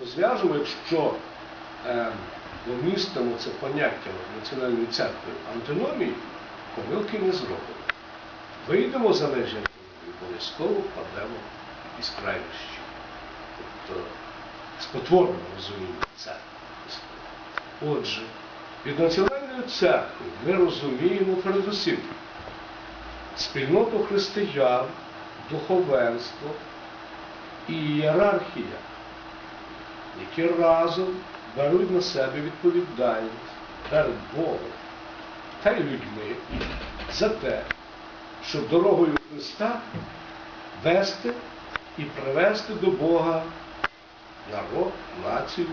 розв'яжемо, якщо е, помістимо це поняття національної церкви антиномії, помилки не зробимо. Вийдемо за межі антиномії, обов'язково впадемо із крайнощі. Тобто спотворено розуміння церкви. Отже, під національною церквою ми розуміємо передусім спільноту християн, духовенство і ієрархія, які разом беруть на себе відповідальність перед Богом та й людьми за те, щоб дорогою Христа вести і привести до Бога народ, націю,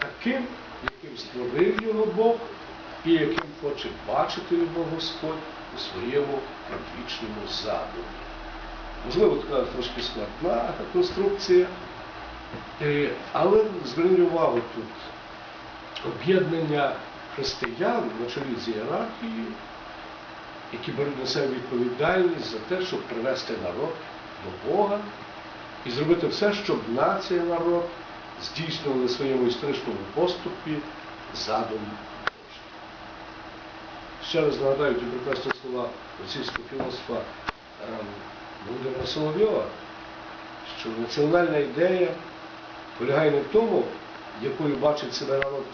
таким, яким створив його Бог і яким хоче бачити його Господь у своєму предвічному задумі. Можливо, така трошки складна конструкція, але зверніть увагу тут об'єднання християн на чолі з ієрархією, які беруть на себе відповідальність за те, щоб привести народ до Бога і зробити все, щоб нація народ здійснювали в своєму історичному поступі задум Божий. Ще раз нагадаю ті прекрасні слова російського філософа ем, Володимира Соловйова, що національна ідея полягає не в тому, якою бачить себе народ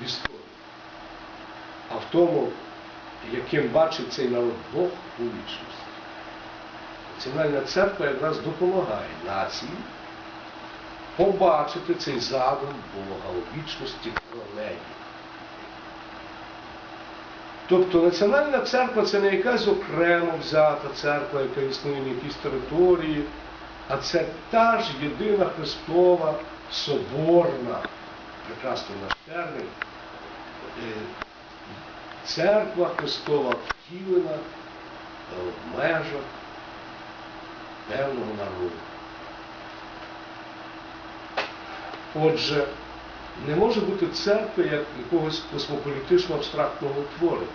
в історії, а в тому, яким бачить цей народ Бог у вічності. Національна церква якраз допомагає нації побачити цей задум Бога у вічності про. Тобто національна церква це не якась окремо взята церква, яка існує на якійсь території, а це та ж єдина Христова соборна, прекрасний наш термін, е, церква Христова втілена е, в межах певного народу. Отже, не може бути церкви як якогось космополітично абстрактного утворення.